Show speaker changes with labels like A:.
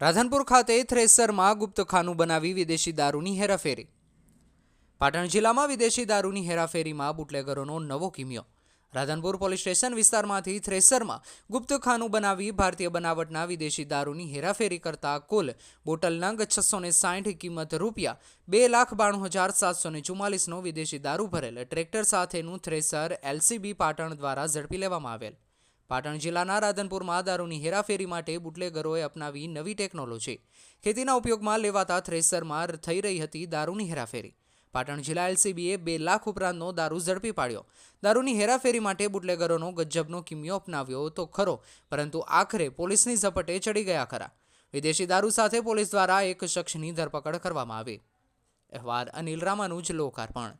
A: રાધનપુર ખાતે થ્રેસરમાં ગુપ્તખાનું બનાવી વિદેશી દારૂની હેરાફેરી. પાટણ જિલ્લામાં વિદેશી દારૂની હેરાફેરીમાં બુટલેગરોનો નવો કિમિયો. રાધનપુર પોલીસ સ્ટેશન વિસ્તારમાંથી થ્રેસરમાં ગુપ્તખાનું બનાવી ભારતીય બનાવટના વિદેશી દારૂની હેરાફેરી કરતા કુલ બોટલ નંગ છસો ને સાઠ કિંમત રૂપિયા બે લાખ બાણું હજાર સાતસો ને ચુમ્માલીસનો વિદેશી દારૂ ભરેલ ટ્રેક્ટર સાથેનું થ્રેસર એલસીબી પાટણ દ્વારા ઝડપી લેવામાં આવેલ. પાટણ જિલ્લાના રાધનપુરમાં દારૂની હેરાફેરી માટે બુટલેગરોએ અપનાવી નવી ટેકનોલોજી. ખેતીના ઉપયોગમાં લેવાતા થ્રેસરમાં થઈ રહી હતી દારૂની હેરાફેરી. પાટણ જિલ્લા એલસીબીએ બે લાખ ઉપરાંતનો દારૂ ઝડપી પાડ્યો. દારૂની હેરાફેરી માટે બુટલેગરોનો ગજબનો કિમિયો અપનાવ્યો તો ખરો, પરંતુ આખરે પોલીસની ઝપટે ચડી ગયા ખરા. વિદેશી દારૂ સાથે પોલીસ દ્વારા એક શખ્સની ધરપકડ કરવામાં આવી. અહેવાલ અનિલ રામાનું જ લોકાર્પણ.